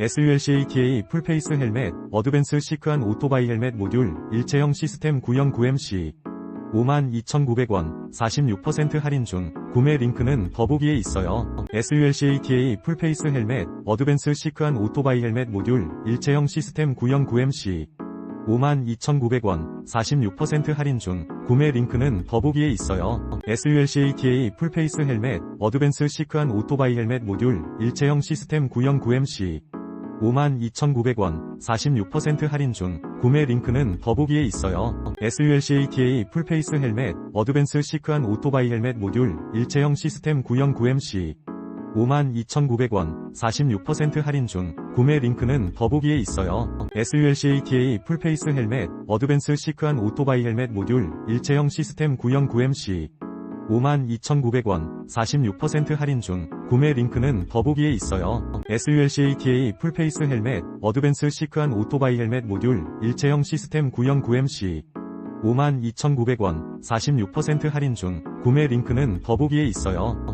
SULCATA 풀페이스 헬멧, 어드밴스 시크한 오토바이 헬멧 모듈, 일체형 시스템 구형 9MC. 52,900원, 46% 할인 중, 구매 링크는 더보기에 있어요. SULCATA 풀페이스 헬멧, 어드밴스 시크한 오토바이 헬멧 모듈, 일체형 시스템 구형 9MC. 52,900원, 46% 할인 중, 구매 링크는 더보기에 있어요. SULCATA 풀페이스 헬멧, 어드밴스 시크한 오토바이 헬멧 모듈, 일체형 시스템 구형 9MC. 52,900원, 46% 할인 중, 구매 링크는 더보기에 있어요. SULCATA 풀페이스 헬멧, 어드밴스 시크한 오토바이 헬멧 모듈, 일체형 시스템 구형 9MC. 52,900원, 46% 할인 중, 구매 링크는 더보기에 있어요. SULCATA 풀페이스 헬멧, 어드밴스 시크한 오토바이 헬멧 모듈, 일체형 시스템 구형 9MC. 52,900원, 46% 할인 중, 구매 링크는 더보기에 있어요. SULCATA 풀페이스 헬멧, 어드밴스 시크한 오토바이 헬멧 모듈, 일체형 시스템 구형 9MC. 52,900원, 46% 할인 중, 구매 링크는 더보기에 있어요.